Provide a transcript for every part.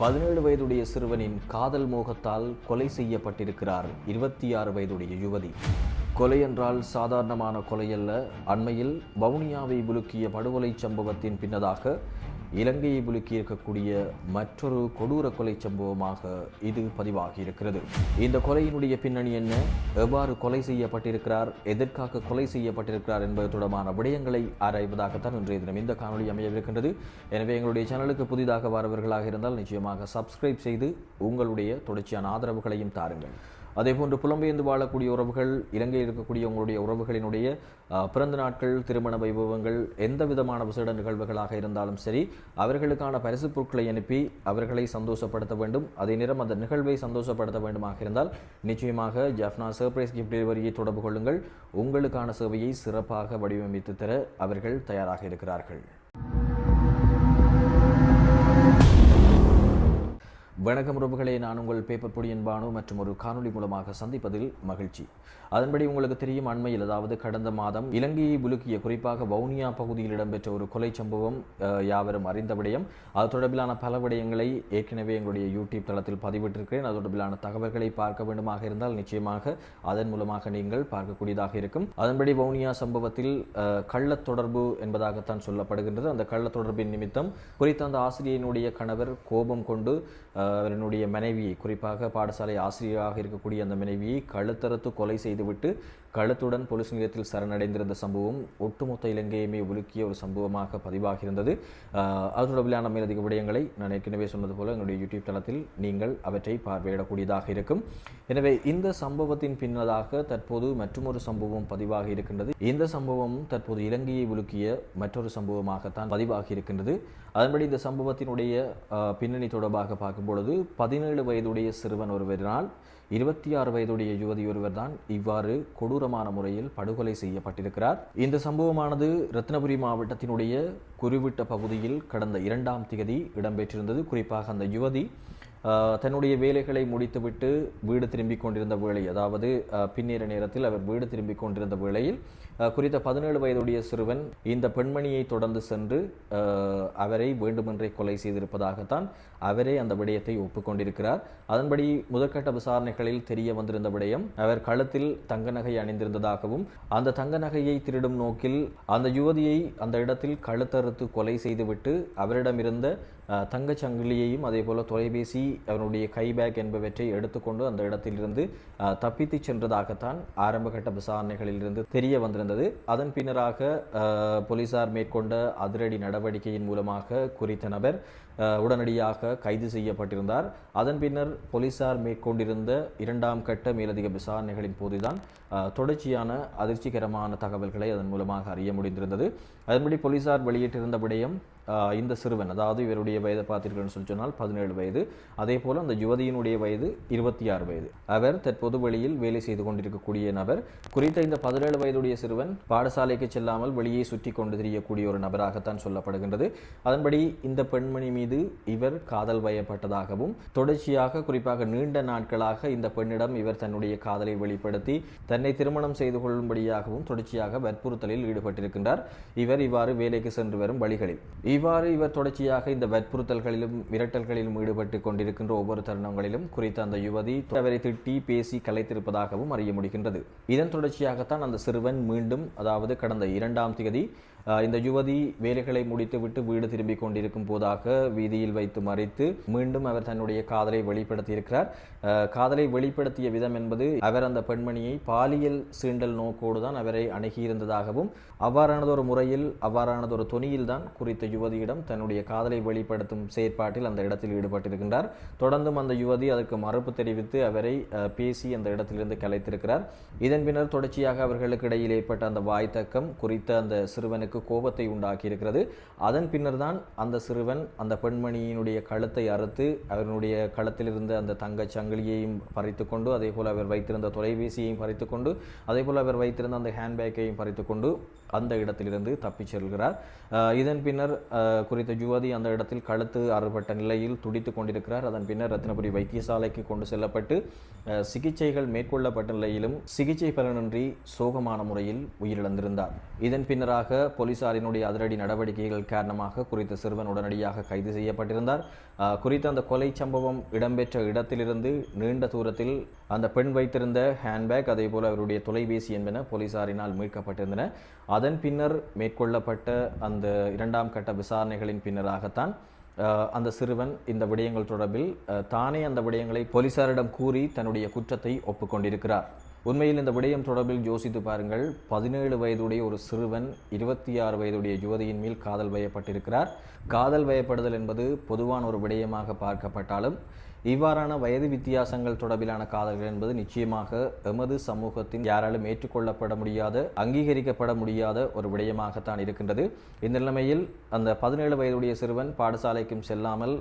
பதினேழு வயதுடைய சிறுவனின் காதல் மோகத்தால் கொலை செய்யப்பட்டிருக்கிறார் இருபத்தி ஆறு வயதுடைய யுவதி. கொலை என்றால் சாதாரணமான கொலையல்ல. அண்மையில் வவுனியாவை உலுக்கிய படுகொலை சம்பவத்தின் பின்னதாக இலங்கையை புலுக்கி இருக்கக்கூடிய மற்றொரு கொடூர கொலை சம்பவமாக இது பதிவாகி இருக்கிறது இந்த கொலையினுடைய பின்னணி என்ன? எவ்வாறு கொலை செய்யப்பட்டிருக்கிறார்? எதற்காக கொலை செய்யப்பட்டிருக்கிறார் என்பது தொடர்பான விடயங்களை ஆராய்வதாகத்தான் இன்றைய தினம் இந்த காணொலி அமையவிருக்கின்றது. எனவே எங்களுடைய சேனலுக்கு புதிதாக வரவர்களாக இருந்தால் நிச்சயமாக சப்ஸ்கிரைப் செய்து உங்களுடைய தொடர்ச்சியான ஆதரவுகளையும் தாருங்கள். அதேபோன்று புலம்பெயர்ந்து வாழக்கூடிய உறவுகள் இலங்கையில் இருக்கக்கூடிய உங்களுடைய உறவுகளினுடைய பிறந்த நாட்கள் திருமண வைபவங்கள் எந்த விதமான விசேட நிகழ்வுகளாக இருந்தாலும் சரி அவர்களுக்கான பரிசு பொருட்களை அனுப்பி அவர்களை சந்தோஷப்படுத்த வேண்டும். அதே நேரம் அந்த நிகழ்வை சந்தோஷப்படுத்த வேண்டுமாக இருந்தால் நிச்சயமாக ஜாஃப்னா சர்ப்ரைஸ் கிஃப்ட் டெலிவரியை தொடர்பு கொள்ளுங்கள். உங்களுக்கான சேவையை சிறப்பாக வடிவமைத்து தர அவர்கள் தயாராக இருக்கிறார்கள். வணக்கம் உறவுகளை நான் உங்கள் பேப்பர் பொடியன் பானு மற்றும் ஒரு காணொளி மூலமாக சந்திப்பதில் மகிழ்ச்சி. அதன்படி உங்களுக்கு தெரியும் அண்மையில் அதாவது கடந்த மாதம் இலங்கையை புலுக்கிய குறிப்பாக வவுனியா பகுதியில் இடம்பெற்ற ஒரு கொலை சம்பவம் யாவரும் அறிந்த விடயம். அது தொடர்பிலான பல விடயங்களை ஏற்கனவே எங்களுடைய யூடியூப் தளத்தில் பதிவிட்டிருக்கிறேன். அது தொடர்பிலான தகவல்களை பார்க்க வேண்டுமாக இருந்தால் நிச்சயமாக அதன் மூலமாக நீங்கள் பார்க்கக்கூடியதாக இருக்கும். அதன்படி வவுனியா சம்பவத்தில் கள்ள கள்ளத் தொடர்பு என்பதாகத்தான் சொல்லப்படுகின்றது. அந்த கள்ளத் தொடர்பின் நிமித்தம் குறித்த அந்த ஆசிரியனுடைய கணவர் கோபம் கொண்டு அதனுடைய மனைவியை குறிப்பாக பாடசாலை ஆசிரியராக இருக்கக்கூடிய அந்த மனைவியை கழுத்தறுத்து கொலை செய்துவிட்டு கழுத்துடன் போலீஸ் நிலையத்தில் சரணடைந்திருந்த சம்பவம் ஒட்டுமொத்த இலங்கையுமே உலுக்கிய ஒரு சம்பவமாக பதிவாகியிருந்தது. அஹ், அது தொடர்பிலான மேலதிக விடயங்களை நான் ஏற்கனவே சொன்னது போல எங்களுடைய யூடியூப் தளத்தில் நீங்கள் அவற்றை பார்வையிடக்கூடியதாக இருக்கும். எனவே இந்த சம்பவத்தின் பின்னதாக தற்போது மற்றொரு சம்பவம் பதிவாக இருக்கின்றது. இந்த சம்பவம் தற்போது இலங்கையை உலுக்கிய மற்றொரு சம்பவமாகத்தான் பதிவாகி இருக்கின்றது. அதன்படி இந்த சம்பவத்தினுடைய பின்னணி தொடர்பாக பார்க்கும்போது பொழுது பதினேழு வயதுடைய சிறுவன் ஒருவரினால் இருபத்தி ஆறு வயதுடைய யுவதி ஒருவர் தான் இவ்வாறு கொடூரமான முறையில் படுகொலை செய்யப்பட்டிருக்கிறார். இந்த சம்பவமானது ரத்னபுரி மாவட்டத்தினுடைய குறிவிட்ட பகுதியில் கடந்த இரண்டாம் திகதி இடம்பெற்றிருந்தது. குறிப்பாக அந்த யுவதி ஆஹ், தன்னுடைய வேலைகளை முடித்துவிட்டு வீடு திரும்பிக் கொண்டிருந்த வேளை அதாவது ஆஹ், பின்னேற நேரத்தில் அவர் வீடு திரும்பிக் கொண்டிருந்த வேளையில் குறித்த பதினேழு வயதுடைய சிறுவன் இந்த பெண்மணியை தொடர்ந்து சென்று அவரை வேண்டுமென்றே கொலை செய்திருப்பதாகத்தான் அவரே அந்த விடயத்தை ஒப்புக்கொண்டிருக்கிறார். அதன்படி முதற்கட்ட விசாரணைகளில் தெரிய வந்திருந்த விடயம் அவர் கழுத்தில் தங்க நகை அணிந்திருந்ததாகவும் அந்த தங்க நகையை திருடும் நோக்கில் அந்த யுவதியை அந்த இடத்தில் கழுத்தறுத்து கொலை செய்துவிட்டு அவரிடமிருந்த அஹ், தங்கச் சங்கிலியையும் அதே போல தொலைபேசி அவனுடைய கைபேக் என்பவற்றை எடுத்துக்கொண்டு அந்த இடத்திலிருந்து அஹ், தப்பித்துச் சென்றதாகத்தான் ஆரம்பகட்ட விசாரணைகளிலிருந்து தெரிய வந்திருந்த நடந்தது. அதன் பின்னராக போலீசார் மேற்கொண்ட அதிரடி நடவடிக்கையின் மூலமாக குறித்த நபர் உடனடியாக கைது செய்யப்பட்டிருந்தார். அதன் பின்னர் போலீசார் மேற்கொண்டிருந்த இரண்டாம் கட்ட மேலதிக விசாரணைகளின் போதுதான் தொடர்ச்சியான அதிர்ச்சிகரமான தகவல்களை அதன் மூலமாக அறிய முடிந்திருந்தது. அதன்படி போலீசார் வெளியிட்டிருந்த விடயம் இந்த சிறுவன் அதாவது இவருடைய வயதை பார்த்தீர்கள்னு சொல்லி சொன்னால் பதினேழு வயது. அதே போல் அந்த யுவதியினுடைய வயது இருபத்தி ஆறு வயது. அவர் தற்போது வெளியில் வேலை செய்து கொண்டிருக்கக்கூடிய நபர். குறித்த இந்த பதினேழு வயதுடைய சிறுவன் பாடசாலைக்கு செல்லாமல் வெளியே சுற்றி கொண்டு திரியக்கூடிய ஒரு நபராகத்தான் சொல்லப்படுகின்றது. அதன்படி இந்த பெண்மணி மீது இவர் காதல் வயப்பட்டதாகவும் தொடர்ச்சியாக குறிப்பாக நீண்ட நாட்களாக இந்த பெண்ணிடம் இவர் தன்னுடைய காதலை வெளிப்படுத்தி தன்னை திருமணம் செய்து கொள்ளும்படியாகவும் தொடர்ச்சியாக வற்புறுத்தலில் ஈடுபட்டிருக்கின்றார். இவர் இவ்வாறு வேலைக்கு சென்று வரும் வழிகளில். இவ்வாறு இவர் தொடர்ச்சியாக இந்த வற்புறுத்தல்களிலும் மிரட்டல்களிலும் ஈடுபட்டு கொண்டிருக்கின்ற ஒவ்வொரு தருணங்களிலும் குறித்த அந்த யுவதி அவரை திட்டி பேசி கலைத்திருப்பதாகவும் அறிய முடிகின்றது. இதன் தொடர்ச்சியாகத்தான் அந்த சிறுவன் மீண்டும் அதாவது கடந்த இரண்டாம் திகதி இந்த யுவதி வேலைகளை முடித்துவிட்டு வீடு திரும்பிக் கொண்டிருக்கும் போதாக வீதியில் வைத்து மறைத்து மீண்டும் அவர் தன்னுடைய காதலை வெளிப்படுத்தியிருக்கிறார். காதலை வெளிப்படுத்திய விதம் என்பது அவர் அந்த பெண்மணியை பாலியல் சீண்டல் நோக்கோடு தான் அவரை அணுகியிருந்ததாகவும் அவ்வாறானதொரு முறையில் அவ்வாறானதொரு துணியில் தான் குறித்த யுவதியிடம் தன்னுடைய காதலை வெளிப்படுத்தும் செயற்பாட்டில் அந்த இடத்தில் ஈடுபட்டிருக்கின்றார். தொடர்ந்தும் அந்த யுவதி அதற்கு மறுப்பு தெரிவித்து அவரை பேசி அந்த இடத்திலிருந்து கலைத்திருக்கிறார். இதன் பின்னர் தொடர்ச்சியாக அவர்களுக்கு இடையில் ஏற்பட்ட அந்த வாய்த்தக்கம் குறித்த அந்த சிறுவனுக்கு கோபத்தை உண்டாக்கி இருக்கிறது அதன் பின்னர் தான் அந்த சிறுவன் அந்த பெண்மணியினுடைய கழுத்தை அறுத்து அவருடைய கழுத்திலிருந்த அந்த தங்கச் சங்கிலியையும் பறித்து கொண்டு அதே போல் அவர் வைத்திருந்த தொலைபேசியையும் பறித்து கொண்டு அதே போல் அவர் வைத்திருந்த அந்த ஹேண்ட்பேக்கையும் பறித்து கொண்டு அந்த இடத்திலிருந்து தப்பிச் செல்கிறார். இதன் பின்னர் குறித்த யுவதி அந்த இடத்தில் கழுத்து அறுபட்ட நிலையில் துடித்துக் கொண்டிருக்கிறார். அதன் பின்னர் ரத்தினபுரி வைத்தியசாலைக்கு கொண்டு செல்லப்பட்டு சிகிச்சைகள் மேற்கொள்ளப்பட்ட நிலையிலும் சிகிச்சை பலனின்றி சோகமான முறையில் உயிரிழந்திருந்தார். இதன் பின்னராக போலீசாரினுடைய அதிரடி நடவடிக்கைகள் காரணமாக குறித்த சிறுவன் உடனடியாக கைது செய்யப்பட்டிருந்தார். குறித்த அந்த கொலை சம்பவம் இடம்பெற்ற இடத்திலிருந்து நீண்ட தூரத்தில் அந்த பெண் வைத்திருந்த ஹேண்ட்பேக் அதே போல அவருடைய தொலைபேசி என்பன போலீசாரினால் மீட்கப்பட்டிருந்தன. அதன் பின்னர் மேற்கொள்ளப்பட்ட அந்த இரண்டாம் கட்ட விசாரணைகளின் பின்னராகத்தான் அந்த சிறுவன் இந்த விடயங்கள் தொடர்பில் தானே அந்த விடயங்களை போலீசாரிடம் கூறி தன்னுடைய குற்றத்தை ஒப்புக்கொண்டிருக்கிறார். உண்மையில் இந்த விடயம் தொடர்பில் யோசித்து பாருங்கள். பதினேழு வயதுடைய ஒரு சிறுவன் இருபத்தி ஆறு வயதுடைய யுவதியின் மேல் காதல் வயப்பட்டிருக்கிறார். காதல் வயப்படுதல் என்பது பொதுவான ஒரு விடயமாக பார்க்கப்பட்டாலும் இவ்வாறான வயது வித்தியாசங்கள் தொடர்பிலான காதல்கள் என்பது நிச்சயமாக எமது சமூகத்தின் யாராலும் ஏற்றுக்கொள்ளப்பட முடியாத அங்கீகரிக்கப்பட முடியாத ஒரு விடயமாகத்தான் இருக்கின்றது. இந்த நிலைமையில் அந்த பதினேழு வயதுடைய சிறுவன் பாடசாலைக்கும் செல்லாமல்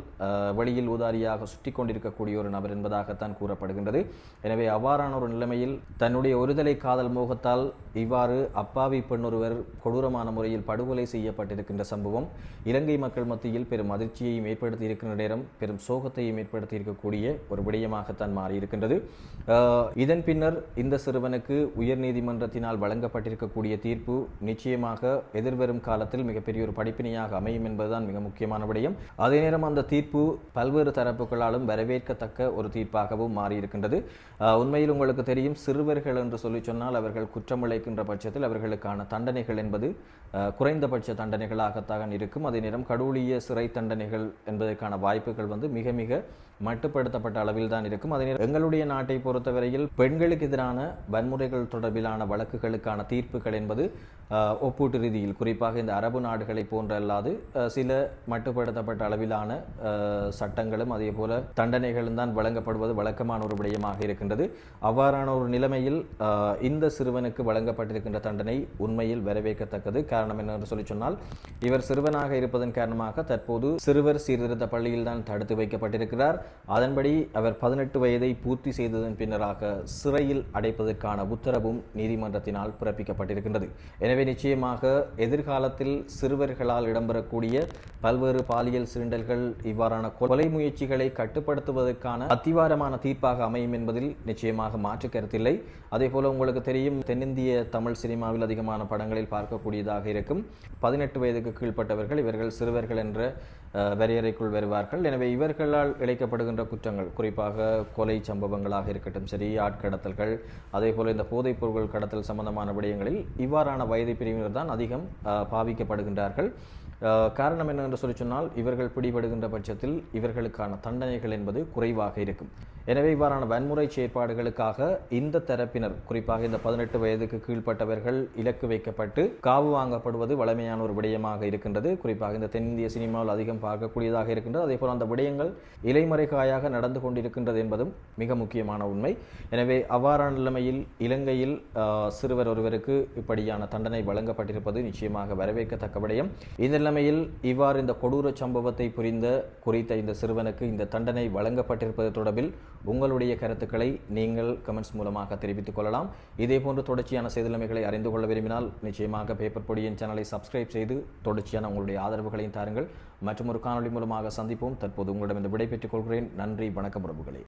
வெளியில் ஊதாரியாக சுற்றி கொண்டிருக்கக்கூடிய ஒரு நபர் என்பதாகத்தான் கூறப்படுகின்றது. எனவே அவ்வாறான ஒரு நிலைமையில் தன்னுடைய ஒருதலை காதல் மோகத்தால் இவ்வாறு அப்பாவி பெண் ஒருவர் கொடூரமான முறையில் படுகொலை செய்யப்பட்டிருக்கின்ற சம்பவம் இலங்கை மக்கள் மத்தியில் பெரும் அதிர்ச்சியையும் ஏற்படுத்தி இருக்கின்ற நேரம் பெரும் சோகத்தையும் ஏற்படுத்தி இருக்கக்கூடிய ஒரு விடயமாகத்தான் மாறியிருக்கின்றது. இதன் பின்னர் இந்த சிறுவனுக்கு உயர்நீதிமன்றத்தினால் வழங்கப்பட்டிருக்கக்கூடிய தீர்ப்பு நிச்சயமாக எதிர்வரும் காலத்தில் மிகப்பெரிய ஒரு படிப்பினையாக அமையும் என்பதுதான் மிக முக்கியமான விடயம். அதே நேரம் அந்த தீர்ப்பு பல்வேறு தரப்புகளாலும் வரவேற்கத்தக்க ஒரு தீர்ப்பாகவும் மாறியிருக்கின்றது. உண்மையில் உங்களுக்கு தெரியும் சிறுவர்கள் என்று சொல்லி சொன்னால் அவர்கள் குற்றம் இழைக்கின்ற பட்சத்தில் அவர்களுக்கான தண்டனைகள் என்பது குறைந்தபட்ச தண்டனைகளாகத்தான் இருக்கும். அதே நேரம் கடூழிய சிறை தண்டனைகள் என்பதற்கான வாய்ப்புகள் வந்து மிக மிக மட்டுப்படுத்தப்பட்ட அளவில் தான் இருக்கும். அதே எங்களுடைய நாட்டை பொறுத்தவரையில் பெண்களுக்கு எதிரான வன்முறைகள் தொடர்பிலான வழக்குகளுக்கான தீர்ப்புகள் என்பது ஒப்பூட்டு ஒப்பீட்டு ரீதியில் குறிப்பாக இந்த அரபு நாடுகளை போன்ற அல்லாது சில மட்டுப்படுத்தப்பட்ட அளவிலான சட்டங்களும் அதே போல தண்டனைகளும் தான் வழங்கப்படுவது வழக்கமான ஒரு விடயமாக இருக்கின்றது. அவ்வாறான ஒரு நிலைமையில் இந்த சிறுவனுக்கு வழங்கப்பட்டிருக்கின்ற தண்டனை உண்மையில் வரவேற்கத்தக்கது. காரணம் என்னென்று சொல்லி சொன்னால் இவர் சிறுவனாக இருப்பதன் காரணமாக தற்போது சிறுவர் சீர்திருத்த பள்ளியில் தான் தடுத்து வைக்கப்பட்டிருக்கிறார். அதன்படி அவர் பதினெட்டு வயதை பூர்த்தி செய்ததன் பின்னராக சிறையில் அடைப்பதற்கான உத்தரவும் நீதிமன்றத்தினால் பிறப்பிக்கப்பட்டிருக்கின்றது. எனவே நிச்சயமாக எதிர்காலத்தில் சிறுவர்களால் இடம்பெறக்கூடிய பல்வேறு பாலியல் சீண்டல்கள் இவ்வாறான கொலை முயற்சிகளை கட்டுப்படுத்துவதற்கான அத்திவாரமான தீர்ப்பாக அமையும் என்பதில் நிச்சயமாக மாற்று கருத்தில்லை. அதே போல உங்களுக்கு தெரியும் தென்னிந்திய தமிழ் சினிமாவில் அதிகமான படங்களில் பார்க்கக்கூடியதாக இருக்கும். பதினெட்டு வயதுக்கு கீழ்ப்பட்டவர்கள் இவர்கள் சிறுவர்கள் என்ற வரையறைக்குள் வருவார்கள். எனவே இவர்களால் இழைக்கப்படுகின்ற குற்றங்கள் குறிப்பாக கொலை சம்பவங்களாக இருக்கட்டும் சரி ஆட்கடத்தல்கள் அதே போல இந்த போதைப் பொருட்கள் கடத்தல் சம்பந்தமான விடயங்களில் இவ்வாறான வயது பிரிவினர் தான் அதிகம் பாவிக்கப்படுகின்றார்கள். காரணம் என்னவென்று சொல்லி சொன்னால் இவர்கள் பிடிபடுகின்ற பட்சத்தில் இவர்களுக்கான தண்டனைகள் என்பது குறைவாக இருக்கும். எனவே இவ்வாறான வன்முறை செயற்பாடுகளுக்காக இந்த தரப்பினர் குறிப்பாக இந்த பதினெட்டு வயதுக்கு கீழ்ப்பட்டவர்கள் இலக்கு வைக்கப்பட்டு காவு வாங்கப்படுவது வழமையான ஒரு விடயமாக இருக்கின்றது. குறிப்பாக இந்த தென்னிந்திய சினிமாவில் அதிகம் பார்க்கக்கூடியதாக இருக்கின்றது. அதே போல அந்த விடயங்கள் இலைமறைகாயாக நடந்து கொண்டிருக்கின்றது என்பதும் மிக முக்கியமான உண்மை. எனவே அவ்வாறான நிலைமையில் இலங்கையில் சிறுவர் ஒருவருக்கு இப்படியான தண்டனை வழங்கப்பட்டிருப்பது நிச்சயமாக வரவேற்கத்தக்க விடயம். இந்த நிலைமையில் இவ்வாறு இந்த கொடூர சம்பவத்தை புரிந்த குறித்த இந்த சிறுவனுக்கு இந்த தண்டனை வழங்கப்பட்டிருப்பது தொடர்பில் உங்களுடைய கருத்துக்களை நீங்கள் கமெண்ட்ஸ் மூலமாக தெரிவித்துக் கொள்ளலாம். இதே போன்று தொடர்ச்சியான செய்திலமைகளை அறிந்து கொள்ள விரும்பினால் நிச்சயமாக பேப்பர் பொடியின் சேனலை சப்ஸ்கிரைப் செய்து தொடர்ச்சியான உங்களுடைய ஆதரவுகளையும் தாருங்கள். மற்றும் ஒரு காணொளி மூலமாக சந்திப்போம். தற்போது உங்களிடம் இந்த விடை பெற்றுக் கொள்கிறேன். நன்றி வணக்கம் உறவுகளே.